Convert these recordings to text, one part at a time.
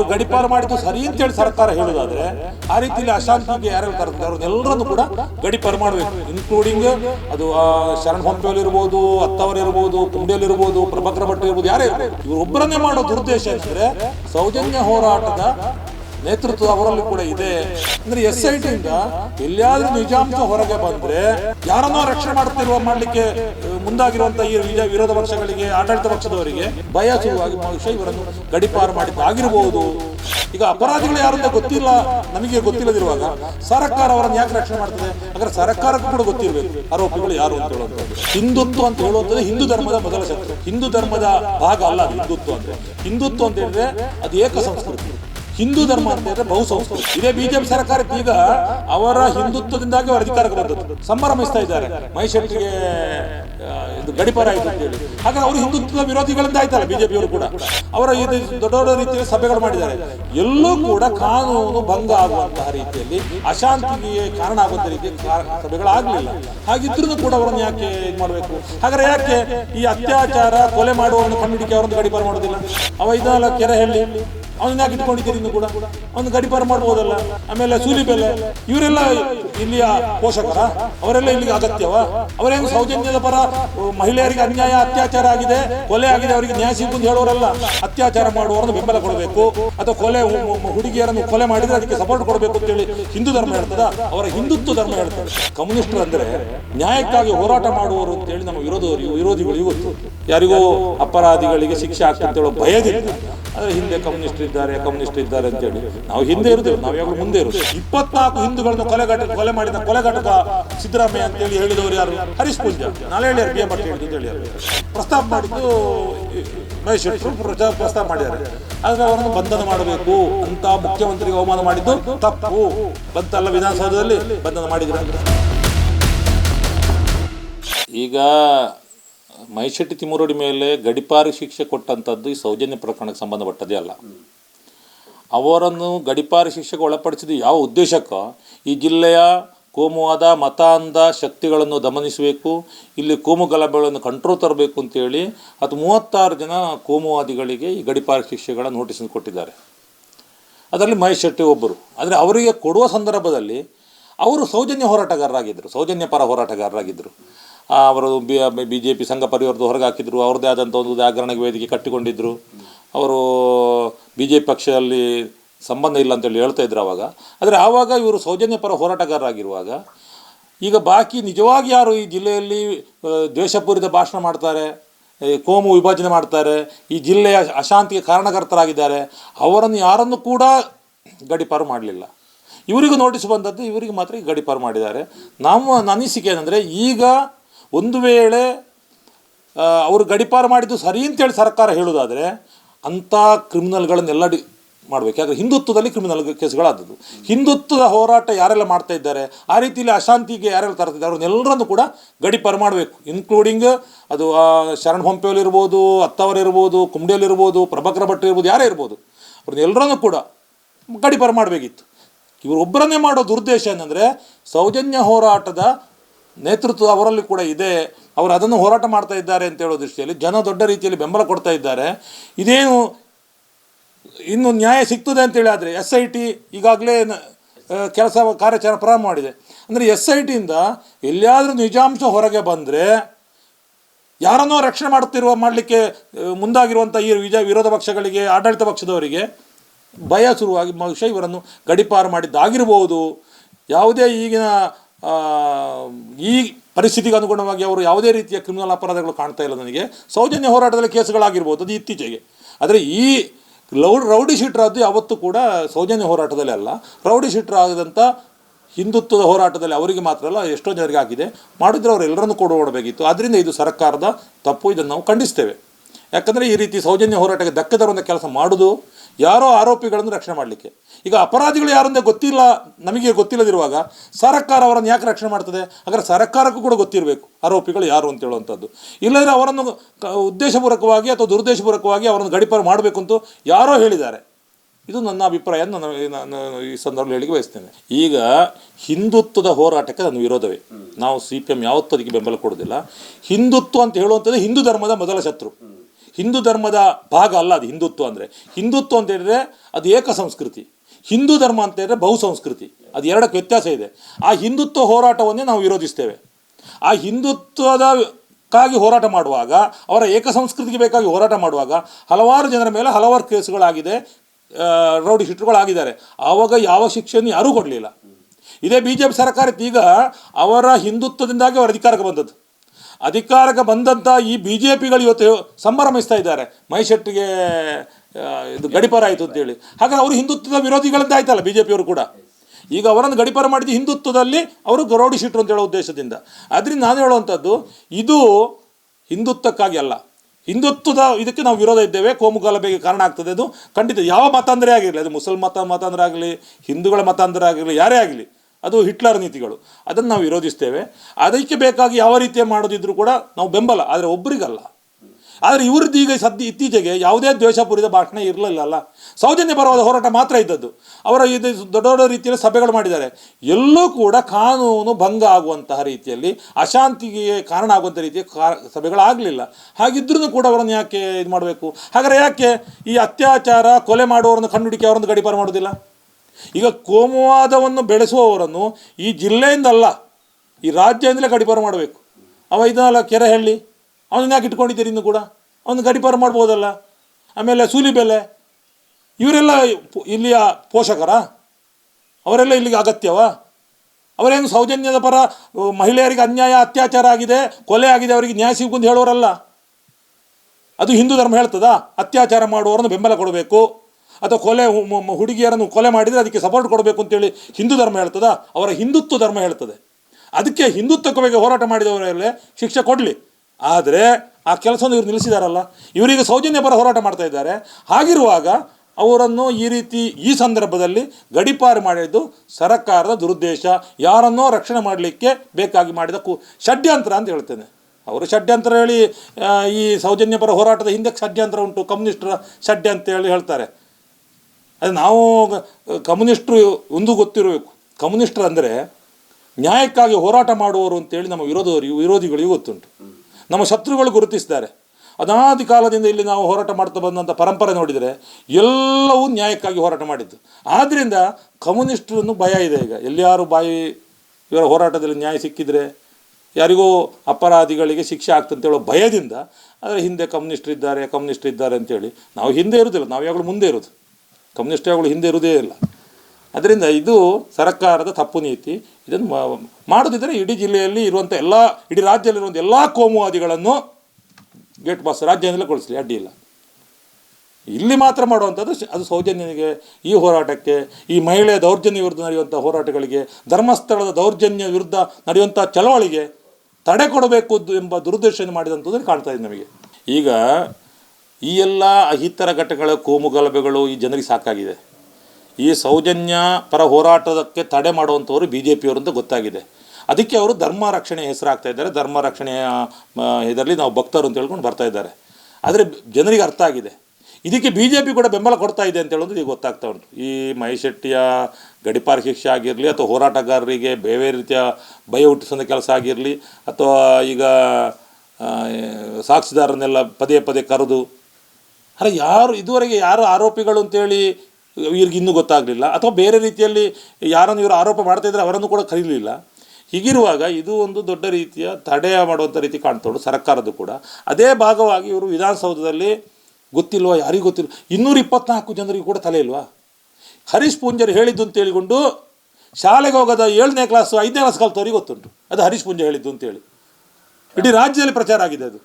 ಅವರು ಗಡಿಪಾರು ಮಾಡಿದ್ದು ಸರಿ ಅಂತೇಳಿ ಸರ್ಕಾರ ಹೇಳುದಾದ್ರೆ, ಆ ರೀತಿಯಲ್ಲಿ ಅಶಾಂತಿಗೆ ಯಾರ್ಯಾರು ತರ್ತಾರೆ ಅವ್ರನ್ನೆಲ್ಲರನ್ನು ಕೂಡ ಗಡಿಪಾರು ಮಾಡಬೇಕು. ಇನ್ಕ್ಲೂಡಿಂಗ್ ಅದು ಶರಣ್ ಹೊಂಪೆಯಲ್ಲಿ ಇರ್ಬೋದು ಅತ್ತವರ್ ಇರ್ಬೋದು ಕುಂಡಿಯಲ್ಲಿ ಇರ್ಬೋದು ಪ್ರಭಾಕರ ಭಟ್ ಇರ್ಬೋದು, ಯಾರೇ ಇವ್ರು ಮಾಡೋ ದುರುದ್ದೇಶ ಅಂದರೆ ಸೌಜನ್ಯ ಹೋರಾಟದ ನೇತೃತ್ವ ಅವರಲ್ಲಿ ಕೂಡ ಇದೆ. ಅಂದ್ರೆ ಎಸ್ ಐ ಟಿಯಿಂದ ಎಲ್ಲಿಯಾದ್ರೂ ನಿಜಾಂಶ ಹೊರಗೆ ಬಂದ್ರೆ ಯಾರನ್ನೋ ರಕ್ಷಣೆ ಮಾಡುತ್ತಿರುವ, ಮಾಡ್ಲಿಕ್ಕೆ ಮುಂದಾಗಿರುವಂತಹ ಮುಂದಾಗಿರುವಂತ ಈ ವಿರೋಧ ಪಕ್ಷಗಳಿಗೆ, ಆಡಳಿತ ಪಕ್ಷದವರಿಗೆ ಭಯ ಶುರುವಾಗಿ ಬಹುಶಃ ಇವರನ್ನು ಗಡಿಪಾರು ಮಾಡಿದ್ದಾಗಿರಬಹುದು ಈಗ ಅಪರಾಧಿಗಳು ಯಾರು ಅಂತ ಗೊತ್ತಿಲ್ಲ, ನಮಗೆ ಗೊತ್ತಿಲ್ಲದಿರುವಾಗ ಸರ್ಕಾರ ಅವರನ್ನು ಯಾಕೆ ರಕ್ಷಣೆ ಮಾಡ್ತದೆ? ಅಂದ್ರೆ ಸರ್ಕಾರಕ್ಕೂ ಕೂಡ ಗೊತ್ತಿರಬೇಕು ಆರೋಪಿಗಳು ಯಾರು ಅಂತ ಹೇಳುವಂಥದ್ದು. ಹಿಂದುತ್ವ ಅಂತ ಹೇಳುವಂಥದ್ದು ಹಿಂದೂ ಧರ್ಮದ ಮೊದಲ ಶತ್ರು. ಹಿಂದೂ ಧರ್ಮದ ಭಾಗ ಅಲ್ಲ ಅದು ಹಿಂದುತ್ವ ಅಂದ್ರೆ ಹಿಂದುತ್ವ ಅಂತ ಹೇಳಿದ್ರೆ ಅದು ಏಕ ಸಂಸ್ಕೃತಿ. ಹಿಂದೂ ಧರ್ಮ ಅಂತ ಹೇಳಿದ್ರೆ ಬಹು ಸಂಸ್ಕೃತಿ. ಇದೇ ಬಿಜೆಪಿ ಸರ್ಕಾರಕ್ಕೆ ಈಗ ಅವರ ಹಿಂದುತ್ವದಿಂದಾಗಿ ಅವರ ಅಧಿಕಾರಕ್ಕೆ ಬಂದದ್ದು. ಸಂಭ್ರಮಿಸ್ತಾ ಇದ್ದಾರೆ. ಮೈಶೆಟ್ಟಿಗೆ ಇದು ಗಡಿಪಾರ ಆಯ್ತು ಅಂತ ಹೇಳಿ. ಹಾಗಾದ್ರೆ ಅವರು ಹಿಂದುತ್ವದ ವಿರೋಧಿಗಳಿಂದ ಆಯ್ತಾರೆ ಬಿಜೆಪಿಯವರು ಕೂಡ. ಅವರ ಇದು ದೊಡ್ಡ ದೊಡ್ಡ ರೀತಿಯಲ್ಲಿ ಸಭೆಗಳು ಮಾಡಿದ್ದಾರೆ. ಎಲ್ಲೂ ಕೂಡ ಕಾನೂನು ಭಂಗ ಆಗುವಂತಹ ರೀತಿಯಲ್ಲಿ ಅಶಾಂತಿಗೆ ಕಾರಣ ಆಗುವಂತ ಕಾ- ಸಭೆಗಳಾಗಲಿಲ್ಲ. ಹಾಗಿದ್ರೂ ಕೂಡ ಅವರನ್ನು ಯಾಕೆ ಇದು ಮಾಡಬೇಕು? ಹಾಗಾದ್ರೆ ಯಾಕೆ ಈ ಅತ್ಯಾಚಾರ ಕೊಲೆ ಮಾಡುವವರನ್ನು ಕಂಡುಹಿಡಿಕೆ ಅವರನ್ನು ಗಡಿಪಾರ ಮಾಡೋದಿಲ್ಲ? ಅವ ಇದನ್ನೆಲ್ಲ ಕೆರೆ ಹೇಳಿ ಅವನ್ನ ಯಾಕೆ ಇಟ್ಕೊಂಡಿದ್ದೀರಿ ಕೂಡ. ಅವನು ಗಡಿಪಾರು ಮಾಡ್ಬೋದಲ್ಲ. ಆಮೇಲೆ ಸೂಲಿಬೆಲೆ ಇವರೆಲ್ಲ ಇಲ್ಲಿಯ ಪೋಷಕರ? ಅವರೆಲ್ಲ ಇಲ್ಲಿಗೆ ಅಗತ್ಯವ? ಅವರೇನು ಸೌಜನ್ಯದ ಪರ ಮಹಿಳೆಯರಿಗೆ ಅನ್ಯಾಯ, ಅತ್ಯಾಚಾರ ಆಗಿದೆ? ಕೊಲೆ ಆಗಿದೆ, ಅವರಿಗೆ ನ್ಯಾಯ ಸಿಗುವುದು ಹೇಳೋರಲ್ಲ. ಅತ್ಯಾಚಾರ ಮಾಡುವವರನ್ನು ಬೆಂಬಲ ಕೊಡಬೇಕು. ಅಥವಾ ಕೊಲೆ ಹುಡುಗಿಯರನ್ನು ಕೊಲೆ ಮಾಡಿದ್ರೆ ಅದಕ್ಕೆ ಸಪೋರ್ಟ್ ಕೊಡಬೇಕು ಅಂತ ಹೇಳಿ ಹಿಂದೂ ಧರ್ಮ ಹೇಳ್ತದ? ಅವರ ಹಿಂದುತ್ವ ಧರ್ಮ ಹೇಳ್ತದೆ. ಕಮ್ಯುನಿಸ್ಟ್ ಅಂದ್ರೆ ನ್ಯಾಯಕ್ಕಾಗಿ ಹೋರಾಟ ಮಾಡುವವರು ಅಂತ ಹೇಳಿ ನಮ್ಮ ವಿರೋಧ ವಿರೋಧಿಗಳು ಇವತ್ತು ಯಾರಿಗೂ ಅಪರಾಧಿಗಳಿಗೆ ಶಿಕ್ಷೆ ಆಗ್ತಂತ ಹೇಳೋ ಭಯದಿಂದ ಆದ್ರೆ ಹಿಂದೆ ಕಮ್ಯುನಿಸ್ಟ್ ಇದ್ದಾರೆ ಕಮ್ಯುನಿಸ್ಟ್ ಇದ್ದಾರೆ ಅಂತೇಳಿ. ನಾವು ಹಿಂದೆ ಇರುತ್ತೇವೆ ನಾವು ಯಾವಾಗ ಮುಂದೆ ಇರುತ್ತೆ ಇಪ್ಪತ್ನಾಲ್ಕು ಹಿಂದೂಗಳನ್ನ ಕೊಲೆಗಾಟ, ಕೊಲೆ ಮಾಡಿದ ಕೊಲೆಗಾಟಕ ಸಿದ್ದರಾಮಯ್ಯ ಅಂತೇಳಿ ಹೇಳಿದವರು ಯಾರು? ಹರೀಶ್ ಪೂಂಜಾ. ನಾಳೆ ಹೇಳಿ ಬಿ ಎಂ ಅಂತ ಹೇಳಿದ್ದು ಅಂತ ಹೇಳ್ಯಾರ ಪ್ರಸ್ತಾಪ ಮಾಡಿದ್ದು ಮಹೇಶ್ ಪ್ರಸ್ತಾಪ ಮಾಡಿದ್ದಾರೆ. ಆದ್ರೆ ಅವರನ್ನು ಬಂಧನ ಮಾಡಬೇಕು ಅಂತ ಮುಖ್ಯಮಂತ್ರಿಗೆ ಅವಮಾನ ಮಾಡಿದ್ದು ತಪ್ಪು. ಬಂತಲ್ಲ ವಿಧಾನಸೌಧದಲ್ಲಿ ಬಂಧನ ಮಾಡಿದ್ರು. ಈಗ ಮೈಶೆಟ್ಟಿ ತಿಮ್ಮರೋಡಿ ಮೇಲೆ ಗಡಿಪಾರು ಶಿಕ್ಷೆ ಕೊಟ್ಟಂಥದ್ದು ಈ ಸೌಜನ್ಯ ಪ್ರಕರಣಕ್ಕೆ ಸಂಬಂಧಪಟ್ಟದೇ ಅಲ್ಲ. ಅವರನ್ನು ಗಡಿಪಾರು ಶಿಕ್ಷೆಗೆ ಒಳಪಡಿಸಿದ ಯಾವ ಉದ್ದೇಶಕ್ಕೋ, ಈ ಜಿಲ್ಲೆಯ ಕೋಮುವಾದ, ಮತಾಂಧ ಶಕ್ತಿಗಳನ್ನು ದಮನಿಸಬೇಕು, ಇಲ್ಲಿ ಕೋಮು ಗಲಭೆಗಳನ್ನು ಕಂಟ್ರೋಲ್ ತರಬೇಕು ಅಂತೇಳಿ ಅದು ಮೂವತ್ತಾರು ಜನ ಕೋಮುವಾದಿಗಳಿಗೆ ಈ ಗಡಿಪಾರು ಶಿಕ್ಷೆಗಳ ನೋಟಿಸ್ ಕೊಟ್ಟಿದ್ದಾರೆ. ಅದರಲ್ಲಿ ಮಹೇಶ್ ಶೆಟ್ಟಿ ಒಬ್ಬರು. ಆದರೆ ಅವರಿಗೆ ಕೊಡುವ ಸಂದರ್ಭದಲ್ಲಿ ಅವರು ಸೌಜನ್ಯ ಹೋರಾಟಗಾರರಾಗಿದ್ದರು, ಸೌಜನ್ಯ ಪರ ಹೋರಾಟಗಾರರಾಗಿದ್ದರು. ಅವರು ಬಿ ಬಿ ಜೆ ಪಿ ಸಂಘ ಪರಿವಾರದ ಹೊರಗೆ ಹಾಕಿದ್ರು ಅವ್ರದ್ದೇ ಆದಂಥ ಒಂದು ಜಾಗರಣ ವೇದಿಕೆ ಕಟ್ಟಿಕೊಂಡಿದ್ದರು ಅವರು ಬಿ ಜೆ ಪಕ್ಷದಲ್ಲಿ ಸಂಬಂಧ ಇಲ್ಲ ಅಂತೇಳಿ ಹೇಳ್ತಾ ಇದ್ರು ಆವಾಗ ಆದರೆ ಆವಾಗ ಇವರು ಸೌಜನ್ಯ ಪರ ಹೋರಾಟಗಾರರಾಗಿರುವಾಗ ಈಗ ಬಾಕಿ ನಿಜವಾಗಿ ಯಾರು ಈ ಜಿಲ್ಲೆಯಲ್ಲಿ ದ್ವೇಷಪೂರಿತ ಭಾಷಣ ಮಾಡ್ತಾರೆ ಕೋಮು ವಿಭಜನೆ ಮಾಡ್ತಾರೆ, ಈ ಜಿಲ್ಲೆಯ ಅಶಾಂತಿಗೆ ಕಾರಣಕರ್ತರಾಗಿದ್ದಾರೆ, ಅವರನ್ನು ಯಾರನ್ನು ಕೂಡ ಗಡಿಪಾರು ಮಾಡಲಿಲ್ಲ. ಇವರಿಗೂ ನೋಟಿಸ್ ಬಂದದ್ದು, ಇವರಿಗೆ ಮಾತ್ರ ಗಡಿಪಾರು ಮಾಡಿದ್ದಾರೆ. ನಮ್ಮ ಅನಿಸಿಕೆ ಏನಂದರೆ ಈಗ ಒಂದು ವೇಳೆ ಅವರು ಗಡಿಪಾರು ಮಾಡಿದ್ದು ಸರಿ ಅಂತೇಳಿ ಸರ್ಕಾರ ಹೇಳೋದಾದರೆ, ಅಂಥ ಕ್ರಿಮಿನಲ್ಗಳನ್ನೆಲ್ಲ ಡಿ ಮಾಡಬೇಕು. ಯಾಕಂದರೆ ಹಿಂದುತ್ವದಲ್ಲಿ ಕ್ರಿಮಿನಲ್ ಕೇಸ್ಗಳಾದದ್ದು. ಹಿಂದುತ್ವದ ಹೋರಾಟ ಯಾರೆಲ್ಲ ಮಾಡ್ತಾ ಇದ್ದಾರೆ, ಆ ರೀತಿಯಲ್ಲಿ ಅಶಾಂತಿಗೆ ಯಾರೆಲ್ಲ ತರ್ತಿದ್ದಾರೆ, ಅವ್ರನ್ನೆಲ್ಲರನ್ನು ಕೂಡ ಗಡಿಪಾರು ಮಾಡಬೇಕು. ಇನ್ಕ್ಲೂಡಿಂಗ್ ಅದು ಶರಣ್ ಹೊಂಪೆಯಲ್ಲಿ ಇರ್ಬೋದು ಅತ್ತವರ್ ಇರ್ಬೋದು ಕುಂಬಡಿಯಲ್ಲಿ ಇರ್ಬೋದು ಪ್ರಭಾಕರ ಭಟ್ ಇರ್ಬೋದು, ಯಾರೇ ಇರ್ಬೋದು, ಅವ್ರನ್ನೆಲ್ಲರನ್ನು ಕೂಡ ಗಡಿಪಾರು ಮಾಡಬೇಕಿತ್ತು. ಇವರು ಒಬ್ಬರನ್ನೇ ಮಾಡೋ ದುರುದ್ದೇಶ ಏನಂದರೆ, ಸೌಜನ್ಯ ಹೋರಾಟದ ನೇತೃತ್ವ ಅವರಲ್ಲಿ ಕೂಡ ಇದೆ. ಅವರು ಅದನ್ನು ಹೋರಾಟ ಮಾಡ್ತಾ ಇದ್ದಾರೆ ಅಂತ ಹೇಳೋ ದೃಷ್ಟಿಯಲ್ಲಿ ಜನ ದೊಡ್ಡ ರೀತಿಯಲ್ಲಿ ಬೆಂಬಲ ಕೊಡ್ತಾ ಇದ್ದಾರೆ. ಇದೇನು ಇನ್ನು ನ್ಯಾಯ ಸಿಗ್ತದೆ ಅಂತೇಳಿ ಆದರೆ ಎಸ್ ಐ ಟಿ ಈಗಾಗಲೇ ಕೆಲಸ ಕಾರ್ಯಾಚರಣೆ ಪ್ರಾರಂಭ ಮಾಡಿದೆ. ಅಂದರೆ ಎಸ್ ಐ ಟಿಯಿಂದ ಎಲ್ಲಿಯಾದರೂ ನಿಜಾಂಶ ಹೊರಗೆ ಬಂದರೆ ಯಾರನ್ನೋ ರಕ್ಷಣೆ ಮಾಡುತ್ತಿರುವ, ಮಾಡಲಿಕ್ಕೆ ಮುಂದಾಗಿರುವಂಥ ಈ ವಿಜ, ವಿರೋಧ ಪಕ್ಷಗಳಿಗೆ, ಆಡಳಿತ ಪಕ್ಷದವರಿಗೆ ಭಯ ಶುರುವಾಗಿ ಬಹುಶಃ ಇವರನ್ನು ಗಡಿಪಾರು ಮಾಡಿದ್ದಾಗಿರ್ಬೋದು. ಯಾವುದೇ ಈಗಿನ ಈ ಪರಿಸ್ಥಿತಿಗೆ ಅನುಗುಣವಾಗಿ ಅವರು ಯಾವುದೇ ರೀತಿಯ ಕ್ರಿಮಿನಲ್ ಅಪರಾಧಗಳು ಕಾಣ್ತಾ ಇಲ್ಲ ನನಗೆ. ಸೌಜನ್ಯ ಹೋರಾಟದಲ್ಲಿ ಕೇಸುಗಳಾಗಿರ್ಬೋದು ಅದು ಇತ್ತೀಚೆಗೆ. ಆದರೆ ಈ ಲೌಡ್ ರೌಡಿ ಶೀಟ್ರಾದ್ದು ಯಾವತ್ತೂ ಕೂಡ ಸೌಜನ್ಯ ಹೋರಾಟದಲ್ಲಿ ಅಲ್ಲ. ರೌಡಿ ಶೀಟ್ರ್ ಆಗದಂಥ ಹಿಂದುತ್ವದ ಹೋರಾಟದಲ್ಲಿ ಅವರಿಗೆ ಮಾತ್ರ ಅಲ್ಲ, ಎಷ್ಟೋ ಜನರಿಗೆ ಆಗಿದೆ. ಮಾಡಿದ್ರೆ ಅವರೆಲ್ಲರನ್ನು ಕೂಡ ಓಡಬೇಕಿತ್ತು. ಅದರಿಂದ ಇದು ಸರ್ಕಾರದ ತಪ್ಪು ಇದನ್ನು ನಾವು ಖಂಡಿಸ್ತೇವೆ. ಯಾಕಂದರೆ ಈ ರೀತಿ ಸೌಜನ್ಯ ಹೋರಾಟಕ್ಕೆ ಧಕ್ಕೆ ಒಂದು ಕೆಲಸ ಮಾಡೋದು ಯಾರೋ ಆರೋಪಿಗಳನ್ನು ರಕ್ಷಣೆ ಮಾಡಲಿಕ್ಕೆ. ಈಗ ಅಪರಾಧಿಗಳು ಯಾರು ಗೊತ್ತಿಲ್ಲ ನಮಗೆ ಗೊತ್ತಿಲ್ಲದಿರುವಾಗ ಸರ್ಕಾರ ಅವರನ್ನು ಯಾಕೆ ರಕ್ಷಣೆ ಮಾಡ್ತದೆ? ಹಾಗಾದ್ರೆ ಸರ್ಕಾರಕ್ಕೂ ಕೂಡ ಗೊತ್ತಿರಬೇಕು ಆರೋಪಿಗಳು ಯಾರು ಅಂತ ಹೇಳುವಂಥದ್ದು. ಇಲ್ಲದ್ರೆ ಅವರನ್ನು ಉದ್ದೇಶಪೂರ್ವಕವಾಗಿ ಅಥವಾ ದುರುದ್ದೇಶಪೂರ್ವಕವಾಗಿ ಅವರನ್ನು ಗಡಿಪಾರು ಮಾಡಬೇಕು ಅಂತ ಯಾರೋ ಹೇಳಿದ್ದಾರೆ. ಇದು ನನ್ನ ಅಭಿಪ್ರಾಯ ನಾನು ನಾನು ಈ ಸಂದರ್ಭದಲ್ಲಿ ಹೇಳಿಕೆ ಬಯಸ್ತೇನೆ. ಈಗ ಹಿಂದುತ್ವದ ಹೋರಾಟಕ್ಕೆ ನನ್ನ ವಿರೋಧವೇ. ನಾವು ಸಿ ಪಿ ಎಂ ಯಾವತ್ತೂ ಅದಕ್ಕೆ ಬೆಂಬಲ ಕೊಡೋದಿಲ್ಲ ಹಿಂದುತ್ವ ಅಂತ ಹೇಳುವಂಥದ್ದು ಹಿಂದೂ ಧರ್ಮದ ಮೊದಲ ಶತ್ರು. ಹಿಂದೂ ಧರ್ಮದ ಭಾಗ ಅಲ್ಲ ಅದು ಹಿಂದುತ್ವ ಅಂದರೆ. ಹಿಂದುತ್ವ ಅಂತ ಹೇಳಿದ್ರೆ ಅದು ಏಕ ಸಂಸ್ಕೃತಿ. ಹಿಂದೂ ಧರ್ಮ ಅಂತ ಹೇಳಿದ್ರೆ ಬಹು ಸಂಸ್ಕೃತಿ. ಅದು ಎರಡಕ್ಕೆ ವ್ಯತ್ಯಾಸ ಇದೆ. ಆ ಹಿಂದುತ್ವ ಹೋರಾಟವನ್ನೇ ನಾವು ವಿರೋಧಿಸ್ತೇವೆ. ಆ ಹಿಂದುತ್ವದ ಕ್ಕಾಗಿ ಹೋರಾಟ ಮಾಡುವಾಗ, ಅವರ ಏಕ ಸಂಸ್ಕೃತಿಗೆ ಬೇಕಾಗಿ ಹೋರಾಟ ಮಾಡುವಾಗ ಹಲವಾರು ಜನರ ಮೇಲೆ ಹಲವಾರು ಕೇಸುಗಳಾಗಿದೆ ರೌಡಿ ಹಿಟ್ಟುಗಳಾಗಿದ್ದಾರೆ ಆವಾಗ ಯಾವ ಶಿಕ್ಷೆಯನ್ನು ಯಾರೂ ಕೊಡಲಿಲ್ಲ. ಇದೇ ಬಿ ಜೆ ಪಿ ಸರ್ಕಾರ. ಈಗ ಅವರ ಹಿಂದುತ್ವದಿಂದಾಗಿ ಅವರ ಅಧಿಕಾರಕ್ಕೆ ಬಂದದ್ದು. ಅಧಿಕಾರಕ್ಕೆ ಬಂದಂಥ ಈ ಬಿ ಜೆ ಪಿಗಳು ಇವತ್ತು ಸಂಭ್ರಮಿಸ್ತಾ ಇದ್ದಾರೆ. ಮೈಶೆಟ್ಟಿಗೆ ಇದು ಗಡಿಪಾರ ಆಯಿತು ಅಂತೇಳಿ ಹಾಗಾದ್ರೆ ಅವರು ಹಿಂದುತ್ವದ ವಿರೋಧಿಗಳಂತ ಆಯ್ತಲ್ಲ ಬಿ ಜೆ ಪಿಯವರು ಕೂಡ? ಈಗ ಅವರನ್ನು ಗಡಿಪಾರ ಮಾಡಿದ್ದು ಹಿಂದುತ್ವದಲ್ಲಿ ಅವರು ರೌಡಿ ಶೀಟ್ರು ಅಂತ ಹೇಳೋ ಉದ್ದೇಶದಿಂದ. ಅದರಿಂದ ನಾನು ಹೇಳುವಂಥದ್ದು, ಇದು ಹಿಂದುತ್ವಕ್ಕಾಗಿ ಅಲ್ಲ. ಹಿಂದುತ್ವದ ಇದಕ್ಕೆ ನಾವು ವಿರೋಧ ಇದ್ದೇವೆ, ಕೋಮು ಗಲಭೆಗೆ ಕಾರಣ ಆಗ್ತದೆ ಅದು. ಖಂಡಿತ ಯಾವ ಮತಾಂಧರೇ ಆಗಿರಲಿ, ಅದು ಮುಸಲ್ಮಾನ ಮತ ಮತಾಂತರ ಆಗಲಿ, ಹಿಂದೂಗಳ ಮತಾಂತರ ಆಗಿರಲಿ ಯಾರೇ ಆಗಲಿ ಅದು ಹಿಟ್ಲರ್ ನೀತಿಗಳು. ಅದನ್ನು ನಾವು ವಿರೋಧಿಸ್ತೇವೆ. ಅದಕ್ಕೆ ಬೇಕಾಗಿ ಯಾವ ರೀತಿಯ ಮಾಡೋದಿದ್ರು ಕೂಡ ನಾವು ಬೆಂಬಲ. ಆದರೆ ಒಬ್ಬರಿಗಲ್ಲ ಆದರೆ ಇವ್ರದ್ದು ಈಗ ಸದ್ಯ ಇತ್ತೀಚೆಗೆ ಯಾವುದೇ ದ್ವೇಷಪೂರಿತ ಭಾಷಣ ಇರಲಿಲ್ಲಲ್ಲ. ಸೌಜನ್ಯ ಪರವಾದ ಹೋರಾಟ ಮಾತ್ರ ಇದ್ದದ್ದು. ಅವರ ಇದು ದೊಡ್ಡ ದೊಡ್ಡ ರೀತಿಯಲ್ಲಿ ಸಭೆಗಳು ಮಾಡಿದ್ದಾರೆ. ಎಲ್ಲೂ ಕೂಡ ಕಾನೂನು ಭಂಗ ಆಗುವಂತಹ ರೀತಿಯಲ್ಲಿ, ಅಶಾಂತಿಗೆ ಕಾರಣ ಆಗುವಂಥ ರೀತಿಯ ಸಭೆಗಳಾಗಲಿಲ್ಲ. ಹಾಗಿದ್ರೂ ಕೂಡ ಅವರನ್ನು ಯಾಕೆ ಇದು ಮಾಡಬೇಕು? ಹಾಗಾದರೆ ಯಾಕೆ ಈ ಅತ್ಯಾಚಾರ, ಕೊಲೆ ಮಾಡುವವರನ್ನು ಕಂಡುಹಿಡಿಕೆ ಅವರನ್ನು ಗಡಿಪಾರು ಮಾಡೋದಿಲ್ಲ ಈಗ ಕೋಮುವಾದವನ್ನು ಬೆಳೆಸುವವರನ್ನು ಈ ಜಿಲ್ಲೆಯಿಂದಲ್ಲ, ಈ ರಾಜ್ಯದಿಂದಲೇ ಗಡಿಪಾರ ಮಾಡಬೇಕು. ಅವ ಇದನ್ನಲ್ಲ ಕೆರೆಹಳ್ಳಿ ಅವನನ್ನ ಯಾಕೆ ಇಟ್ಕೊಂಡಿದ್ದೀರಿ ಇನ್ನು ಕೂಡ? ಅವನು ಗಡಿಪಾರ ಮಾಡ್ಬೋದಲ್ಲ? ಆಮೇಲೆ ಸೂಲಿಬೆಲೆ ಇವರೆಲ್ಲ ಪೋ- ಇಲ್ಲಿಯ ಪೋಷಕರ? ಅವರೆಲ್ಲ ಇಲ್ಲಿಗೆ ಅಗತ್ಯವ? ಅವರೇನು ಸೌಜನ್ಯದ ಪರ ಮಹಿಳೆಯರಿಗೆ ಅನ್ಯಾಯ, ಅತ್ಯಾಚಾರ ಆಗಿದೆ, ಕೊಲೆ ಆಗಿದೆ, ಅವರಿಗೆ ನ್ಯಾಯ ಸಿಗುಂದು ಹೇಳೋರಲ್ಲ? ಅದು ಹಿಂದೂ ಧರ್ಮ ಹೇಳ್ತದಾ? ಅತ್ಯಾಚಾರ ಮಾಡುವವರನ್ನು ಬೆಂಬಲ ಕೊಡಬೇಕು. ಅಥವಾ ಕೊಲೆ ಹುಡುಗಿಯರನ್ನು ಕೊಲೆ ಮಾಡಿದರೆ ಅದಕ್ಕೆ ಸಪೋರ್ಟ್ ಕೊಡಬೇಕು ಅಂತೇಳಿ ಹಿಂದೂ ಧರ್ಮ ಹೇಳ್ತದ? ಅವರ ಹಿಂದುತ್ವ ಧರ್ಮ ಹೇಳ್ತದೆ. ಅದಕ್ಕೆ ಹಿಂದುತ್ವಕ್ಕೆ ಬಗ್ಗೆ ಹೋರಾಟ ಮಾಡಿದವರಲ್ಲೇ ಶಿಕ್ಷೆ ಕೊಡಲಿ. ಆದರೆ ಆ ಕೆಲಸವನ್ನು ಇವರು ನಿಲ್ಲಿಸಿದಾರಲ್ಲ. ಇವರಿಗೆ ಸೌಜನ್ಯ ಪರ ಹೋರಾಟ ಮಾಡ್ತಾ ಇದ್ದಾರೆ. ಹಾಗಿರುವಾಗ ಅವರನ್ನು ಈ ರೀತಿ ಈ ಸಂದರ್ಭದಲ್ಲಿ ಗಡಿಪಾರು ಮಾಡಿದ್ದು ಸರ್ಕಾರದ ದುರುದ್ದೇಶ. ಯಾರನ್ನೋ ರಕ್ಷಣೆ ಮಾಡಲಿಕ್ಕೆ ಬೇಕಾಗಿ ಮಾಡಿದ ಕು, ಷಡ್ಯಂತ್ರ ಅಂತ ಹೇಳ್ತೇನೆ. ಅವರು ಷಡ್ಯಂತ್ರ ಹೇಳಿ ಈ ಸೌಜನ್ಯ ಪರ ಹೋರಾಟದ ಹಿಂದೆ ಷಡ್ಯಂತ್ರ ಉಂಟು. ಕಮ್ಯುನಿಸ್ಟರ ಷಡ್ಯ ಅಂತ ಹೇಳಿ ಹೇಳ್ತಾರೆ. ಅದು ನಾವು ಕಮ್ಯುನಿಸ್ಟ್ರು ಒಂದು ಗೊತ್ತಿರಬೇಕು. ಕಮ್ಯುನಿಸ್ಟ್ರು ಅಂದರೆ ನ್ಯಾಯಕ್ಕಾಗಿ ಹೋರಾಟ ಮಾಡುವವರು ಅಂತೇಳಿ ನಮ್ಮ ವಿರೋಧವರು ವಿರೋಧಿಗಳಿಗೂ ಗೊತ್ತುಂಟು ನಮ್ಮ ಶತ್ರುಗಳು ಗುರುತಿಸಿದ್ದಾರೆ. ಅನಾದಿ ಕಾಲದಿಂದ ಇಲ್ಲಿ ನಾವು ಹೋರಾಟ ಮಾಡ್ತಾ ಬಂದಂಥ ಪರಂಪರೆ ನೋಡಿದರೆ ಎಲ್ಲವೂ ನ್ಯಾಯಕ್ಕಾಗಿ ಹೋರಾಟ ಮಾಡಿದ್ದು. ಆದ್ದರಿಂದ ಕಮ್ಯುನಿಸ್ಟ್ರನ್ನು ಭಯ ಇದೆ ಈಗ. ಎಲ್ಲಿಯಾರು ಬಾಯಿ ಇವರ ಹೋರಾಟದಲ್ಲಿ ನ್ಯಾಯ ಸಿಕ್ಕಿದರೆ ಯಾರಿಗೋ ಅಪರಾಧಿಗಳಿಗೆ ಶಿಕ್ಷೆ ಆಗ್ತಂತ ಹೇಳೋ ಭಯದಿಂದ ಅದರ ಹಿಂದೆ ಕಮ್ಯುನಿಸ್ಟರು ಇದ್ದಾರೆ ಕಮ್ಯುನಿಸ್ಟರು ಇದ್ದಾರೆ ಅಂತೇಳಿ ನಾವು ಹಿಂದೆ ಇರೋದಿಲ್ಲ ನಾವು ಯಾವಾಗಲೂ ಮುಂದೆ ಇರೋದು ಕಮ್ಯುನಿಸ್ಟ್ ಯಾವಾಗಲೂ ಹಿಂದೆ ಇರುವುದೇ ಇಲ್ಲ. ಅದರಿಂದ ಇದು ಸರ್ಕಾರದ ತಪ್ಪು ನೀತಿ. ಇದನ್ನು ಮಾಡದಿದ್ದರೆ ಇಡೀ ಜಿಲ್ಲೆಯಲ್ಲಿ ಇರುವಂಥ ಎಲ್ಲ, ಇಡೀ ರಾಜ್ಯದಲ್ಲಿರುವಂಥ ಎಲ್ಲ ಕೋಮುವಾದಿಗಳನ್ನು ಗೇಟ್ ಬಾಸ್ ರಾಜ್ಯದಿಂದಲೇ ಕೊಡಿಸಲಿ, ಅಡ್ಡಿ ಇಲ್ಲ. ಇಲ್ಲಿ ಮಾತ್ರ ಮಾಡುವಂಥದ್ದು ಅದು ಸೌಜನ್ಯನಿಗೆ, ಈ ಹೋರಾಟಕ್ಕೆ, ಈ ಮಹಿಳೆಯ ದೌರ್ಜನ್ಯ ವಿರುದ್ಧ ನಡೆಯುವಂಥ ಹೋರಾಟಗಳಿಗೆ, ಧರ್ಮಸ್ಥಳದ ದೌರ್ಜನ್ಯ ವಿರುದ್ಧ ನಡೆಯುವಂಥ ಚಳವಳಿಗೆ ತಡೆ ಕೊಡಬೇಕು ಎಂಬ ದುರುದ್ದೇಶವನ್ನು ಮಾಡಿದಂಥದ್ದು ಕಾಣ್ತಾ ಇದೆ ನಮಗೆ. ಈಗ ಈ ಎಲ್ಲ ಅಹಿತರ ಘಟಕಗಳ ಕೋಮುಗಲಭೆಗಳು ಈ ಜನರಿಗೆ ಸಾಕಾಗಿದೆ. ಈ ಸೌಜನ್ಯ ಪರ ಹೋರಾಟದಕ್ಕೆ ತಡೆ ಮಾಡುವಂಥವರು ಬಿ ಜೆ ಪಿಯವರು ಗೊತ್ತಾಗಿದೆ. ಅದಕ್ಕೆ ಅವರು ಧರ್ಮ ರಕ್ಷಣೆ ಹೆಸರಾಗ್ತಾ ಇದ್ದಾರೆ. ಧರ್ಮ ರಕ್ಷಣೆಯ ಇದರಲ್ಲಿ ನಾವು ಭಕ್ತರು ಅಂತ ಹೇಳ್ಕೊಂಡು ಬರ್ತಾ ಇದ್ದಾರೆ. ಆದರೆ ಜನರಿಗೆ ಅರ್ಥ ಆಗಿದೆ. ಇದಕ್ಕೆ ಬಿ ಜೆ ಪಿ ಕೂಡ ಬೆಂಬಲ ಕೊಡ್ತಾ ಇದೆ ಅಂತ ಹೇಳೋದು ಈಗ ಗೊತ್ತಾಗ್ತಾ ಉಂಟು. ಈ ಮಹೇಶ್ ಶೆಟ್ಟಿಯ ಗಡಿಪಾರ ಶಿಕ್ಷೆ ಆಗಿರಲಿ ಅಥವಾ ಹೋರಾಟಗಾರರಿಗೆ ಬೇರೆ ರೀತಿಯ ಭಯ ಹುಟ್ಟಿಸೋ ಕೆಲಸ ಆಗಿರಲಿ ಅಥವಾ ಈಗ ಸಾಕ್ಷಿದಾರನ್ನೆಲ್ಲ ಪದೇ ಪದೇ ಕರೆದು ಅಲ್ಲ ಯಾರು ಇದುವರೆಗೆ ಯಾರು ಆರೋಪಿಗಳು ಅಂತೇಳಿ ಇವ್ರಿಗೆ ಇನ್ನೂ ಗೊತ್ತಾಗಲಿಲ್ಲ. ಅಥವಾ ಬೇರೆ ರೀತಿಯಲ್ಲಿ ಯಾರನ್ನು ಇವರು ಆರೋಪ ಮಾಡ್ತಾ ಇದ್ದಾರೆ ಅವರನ್ನು ಕೂಡ ಕರೀಲಿಲ್ಲ. ಹೀಗಿರುವಾಗ ಇದು ಒಂದು ದೊಡ್ಡ ರೀತಿಯ ತಡೆ ಮಾಡುವಂಥ ರೀತಿ ಕಾಣ್ತೋಡು ಸರ್ಕಾರದ್ದು ಕೂಡ. ಅದೇ ಭಾಗವಾಗಿ ಇವರು ವಿಧಾನಸೌಧದಲ್ಲಿ ಗೊತ್ತಿಲ್ವಾ, ಯಾರಿಗೂ ಗೊತ್ತಿಲ್ಲ. ಇನ್ನೂರ ಇಪ್ಪತ್ನಾಲ್ಕು ಜನರಿಗೆ ಕೂಡ ತಲೆ ಇಲ್ವಾ? ಹರೀಶ್ ಪೂಂಜರ್ ಹೇಳಿದ್ದು ಅಂತ ಹೇಳಿಕೊಂಡು ಶಾಲೆಗೆ ಹೋಗೋದ ಏಳನೇ ಕ್ಲಾಸು ಐದನೇ ಕ್ಲಾಸ್ ಕಲ್ತವ್ರಿಗೆ ಗೊತ್ತುಂಟು. ಅದು ಹರೀಶ್ ಪೂಂಜೆ ಹೇಳಿದ್ದು ಅಂತೇಳಿ ಇಡೀ ರಾಜ್ಯದಲ್ಲಿ ಪ್ರಚಾರ ಆಗಿದೆ ಅದು.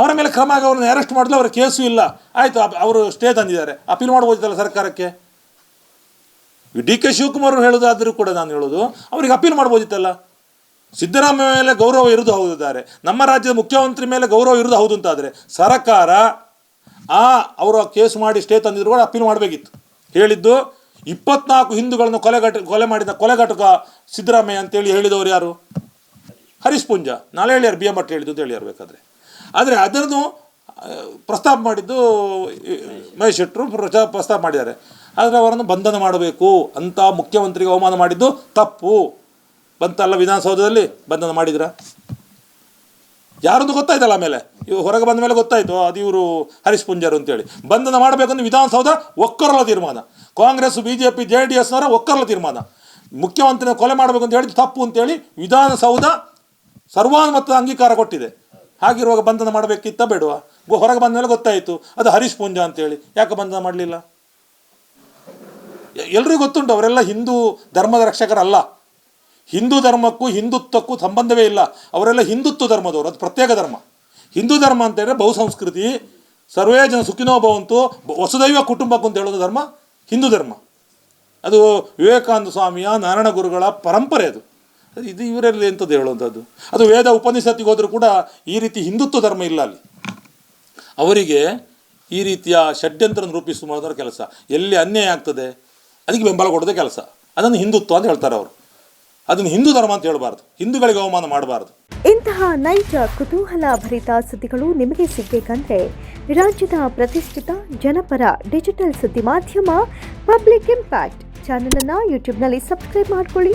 ಅವ್ರ ಮೇಲೆ ಕ್ರಮ ಆಗಿ ಅವ್ರನ್ನ ಅರೆಸ್ಟ್ ಮಾಡಲು ಅವರ ಕೇಸು ಇಲ್ಲ. ಆಯಿತು ಅವರು ಸ್ಟೇ ತಂದಿದ್ದಾರೆ. ಅಪೀಲ್ ಮಾಡ್ಬೋದಿತ್ತಲ್ಲ ಸರ್ಕಾರಕ್ಕೆ? ಡಿ ಕೆ ಶಿವಕುಮಾರ್ ಹೇಳೋದಾದರೂ ಕೂಡ ನಾನು ಹೇಳೋದು, ಅವರಿಗೆ ಅಪೀಲ್ ಮಾಡ್ಬೋದಿತ್ತಲ್ಲ? ಸಿದ್ದರಾಮಯ್ಯ ಮೇಲೆ ಗೌರವ ಇರುವುದು ಹೌದಿದ್ದಾರೆ ನಮ್ಮ ರಾಜ್ಯದ ಮುಖ್ಯಮಂತ್ರಿ ಮೇಲೆ ಗೌರವ ಇರುವುದು ಹೌದು ಅಂತಾದರೆ, ಸರ್ಕಾರ ಆ ಅವರು ಕೇಸ್ ಮಾಡಿ ಸ್ಟೇ ತಂದಿದ್ರು ಕೂಡ ಅಪೀಲ್ ಮಾಡಬೇಕಿತ್ತು. ಹೇಳಿದ್ದು, ಇಪ್ಪತ್ನಾಲ್ಕು ಹಿಂದೂಗಳನ್ನು ಕೊಲೆಗಟ, ಕೊಲೆ ಮಾಡಿದ ಕೊಲೆಗಟಕ ಸಿದ್ದರಾಮಯ್ಯ ಅಂತೇಳಿ ಹೇಳಿದವರು ಯಾರು? ಹರೀಶ್ ಪುಂಜ. ನಾಳೆ ಹೇಳ್ಯಾರು ಬಿ ಎಂ ಭಟ್ ಹೇಳಿದ್ದು ಅಂತ ಹೇಳ್ಯಾರು ಬೇಕಾದ್ರೆ. ಆದರೆ ಅದನ್ನು ಪ್ರಸ್ತಾಪ ಮಾಡಿದ್ದು ಮಹೇಶ್ ಶೆಟ್ಟರು ಪ್ರಸ್ತಾಪ ಮಾಡಿದ್ದಾರೆ. ಆದರೆ ಅವರನ್ನು ಬಂಧನ ಮಾಡಬೇಕು ಅಂತ ಮುಖ್ಯಮಂತ್ರಿಗೆ ಅವಮಾನ ಮಾಡಿದ್ದು ತಪ್ಪು. ಬಂತಲ್ಲ ವಿಧಾನಸೌಧದಲ್ಲಿ ಬಂಧನ ಮಾಡಿದ್ರ? ಯಾರೊಂದು ಗೊತ್ತಾಯ್ತಲ್ಲ ಆಮೇಲೆ? ಇವ್ರು ಹೊರಗೆ ಬಂದ ಮೇಲೆ ಗೊತ್ತಾಯಿತು. ಅದು ಇವರು ಹರೀಶ್ ಪುಂಜಾರು ಅಂತೇಳಿ. ಬಂಧನ ಮಾಡಬೇಕಂದ್ರೆ ವಿಧಾನಸೌಧ ಒಕ್ಕರಲ ತೀರ್ಮಾನ. Congress B J P J D ಎಸ್ನವರ ಒಕ್ಕರಲ ತೀರ್ಮಾನ. ಮುಖ್ಯಮಂತ್ರಿನ ಕೊಲೆ ಮಾಡಬೇಕು ಅಂತ ಹೇಳಿದ್ದು ತಪ್ಪು ಅಂತೇಳಿ ವಿಧಾನಸೌಧ ಸರ್ವಾನುಮತದ ಅಂಗೀಕಾರ ಕೊಟ್ಟಿದೆ. ಹಾಗಿರುವಾಗ ಬಂಧನ ಮಾಡಬೇಕಿತ್ತ ಬೇಡುವ? ಹೊರಗೆ ಬಂದ ಮೇಲೆ ಗೊತ್ತಾಯಿತು. ಅದು ಹರೀಶ್ ಪೂಂಜ ಅಂತೇಳಿ. ಯಾಕೆ ಬಂಧನ ಮಾಡಲಿಲ್ಲ? ಎಲ್ರಿಗೂ ಗೊತ್ತುಂಟು, ಅವರೆಲ್ಲ ಹಿಂದೂ ಧರ್ಮದ ರಕ್ಷಕರಲ್ಲ. ಹಿಂದೂ ಧರ್ಮಕ್ಕೂ ಹಿಂದುತ್ವಕ್ಕೂ ಸಂಬಂಧವೇ ಇಲ್ಲ. ಅವರೆಲ್ಲ ಹಿಂದುತ್ವ ಧರ್ಮದವರು. ಅದು ಪ್ರತ್ಯೇಕ ಧರ್ಮ. ಹಿಂದೂ ಧರ್ಮ ಅಂತ ಹೇಳಿದ್ರೆ ಬಹುಸಂಸ್ಕೃತಿ ಸರ್ವೇ ಜನ ಸುಖಿನೋ ಭವಂತು, ವಸುದೈವ ಕುಟುಂಬಕ್ಕೂ ಅಂತ ಹೇಳೋದು ಧರ್ಮ, ಹಿಂದೂ ಧರ್ಮ. ಅದು ವಿವೇಕಾನಂದ ಸ್ವಾಮಿಯ ನಾರಾಯಣ ಗುರುಗಳ ಪರಂಪರೆ ಅದು. ಅದು ಇದು ಇವರಲ್ಲಿ ಎಂಥದ್ದು ಹೇಳುವಂಥದ್ದು? ಅದು ವೇದ ಉಪನಿಷತ್ತಿಗೆ ಹೋದರೂ ಕೂಡ ಈ ರೀತಿ ಹಿಂದುತ್ವ ಧರ್ಮ ಇಲ್ಲ ಅಲ್ಲಿ. ಅವರಿಗೆ ಈ ರೀತಿಯ ಷಡ್ಯಂತ್ರ ರೂಪಿಸುವ ಕೆಲಸ. ಎಲ್ಲಿ ಅನ್ಯಾಯ ಆಗ್ತದೆ, ಅದಕ್ಕೆ ಬೆಂಬಲ ಕೊಡೋದೇ ಕೆಲಸ. ಅದನ್ನು ಹಿಂದುತ್ವ ಅಂತ ಹೇಳ್ತಾರೆ ಅವರು. ಅದನ್ನು ಹಿಂದೂ ಧರ್ಮ ಅಂತ ಹೇಳಬಾರ್ದು. ಹಿಂದೂಗಳಿಗೆ ಅವಮಾನ ಮಾಡಬಾರ್ದು. ಇಂತಹ ನೈಜ ಕುತೂಹಲ ಭರಿತ ಸುದ್ದಿಗಳು ನಿಮಗೆ ಸಿಗಬೇಕಂದ್ರೆ ರಾಜ್ಯದ ಪ್ರತಿಷ್ಠಿತ ಜನಪರ ಡಿಜಿಟಲ್ ಸುದ್ದಿ ಮಾಧ್ಯಮ ಪಬ್ಲಿಕ್ ಇಂಪ್ಯಾಕ್ಟ್ ಚಾನೆಲ್ ಅನ್ನ ಯೂಟ್ಯೂಬ್ನಲ್ಲಿ ಸಬ್ಸ್ಕ್ರೈಬ್ ಮಾಡ್ಕೊಳ್ಳಿ.